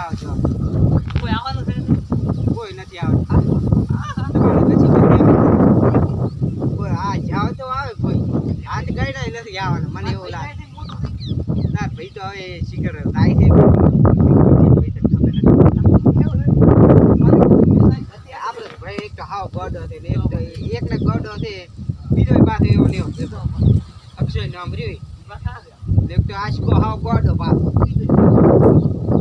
પાવ છો કોઈ આવવાનું છે કોઈ નથી આવતું કોઈ હા જાવ તો આવે કોઈ આજ ગયડા નથી આવવાનું મને એવું લાગે ના ભાઈ તો હવે શિખર થાય છે એક તો હાવ ગોડો ને એક તો એકને ગડો છે બીજો પાસે એવો છે. અક્ષય નામ રહ્યું એક તો આશકો હાવ ગોડો પાછો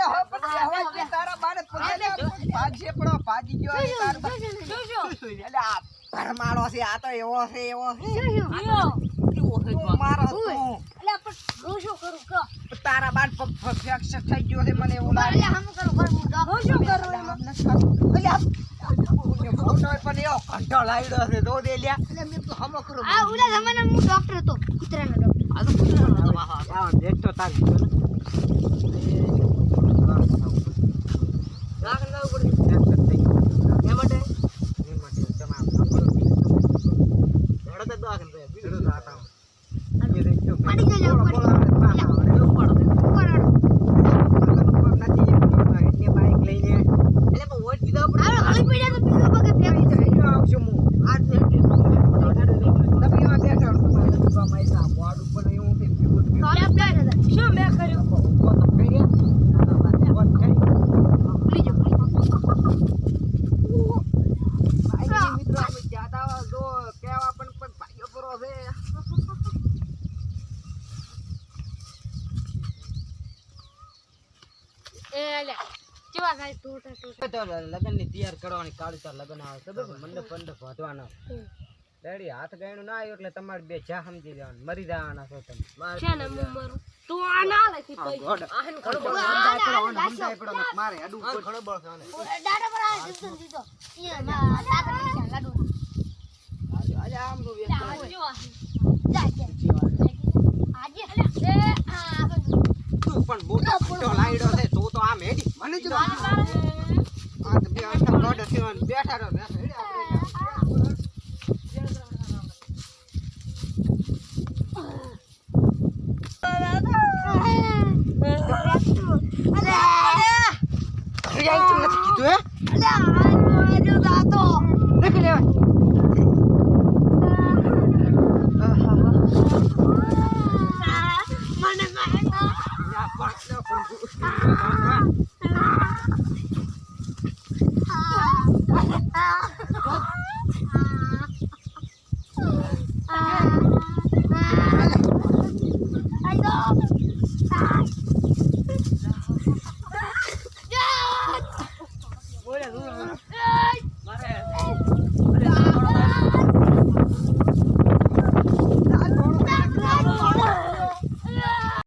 તો દાતા ઉપર કરતા જ નહીં. ભૂખ લાગી જાય ખાઈને દો ઓર્ડર મારો છે આ તો એવો છે એવો છે. મારો તું. તારા બાદ ફ્રેક્ચર થઈ ગયો છે મને એવું લાગે. ફોટો પણ એવો ઘંટો લાવ્યો છે તો દે લ્યા. એટલે મેં તો હમો કરું. ડોક્ટર હતો કૂતરાનો ડોક્ટર. આ દેખતો તારી જો ને રાગ ના ઉપર ફ્રેક્ચર થઈ ગયું એ માટે એ માટે તમે આમ ખબર ધડક જ દાખલ થયા બીજું તો આતા એ દેખતો પાડી જજો, બોલો, બોલો, આપણે પાછા આવે. એવું પાડો દે. નથી બાઈક લઈને એટલે પણ વોટ દીધા આપણે હાલો ગળી પડ્યા તો બીજો પગે ફેંકી દો. અહીં આવશું હું આજ તમે એમાં બેઠા છો, તમારે દુકાનમાં આયસા. બોર્ડ ઉપર એવું છે, ફ્યુઝ ફ્યુઝ. તો આપણે બેઠા હતા. શું મેં કર્યું ઊભો તો કરી રહ્યા. બંધ કરી. ભૂલી જાઓ, ભૂલી જાઓ. ભાઈ, મિત્રો, અમે જ્યાદા જો કહેવા પણ પણ ભાઈઓ પૂરો છે. એ લે કેવા થાય ટોટા ટોટા તો લગ્નની તૈયાર કરવાની કાળી તાર લગ્ન આવે તો? મંડપ મંડપ વધવાના ડેડી હાથ ગાયણું ના આવ્યું એટલે તમારે બે જા સમજી જવાનું મરી જવાના છો તમે. છે ને હું મરું તું આ ના આહન ઘણો બળ સમજાય પડો, સમજાય પડો લાડુ આજે- આજે આમ તો વ્યસ્ત હોય. આજે એ આ બધું તું પણ બહુ તો ઘંટો લાયડો છે તું તો આમ હેડી મને જ આ તો બે અડધા ગોડ થયો ને બેઠા રહો ને હેડી આપણે. કીધું હે?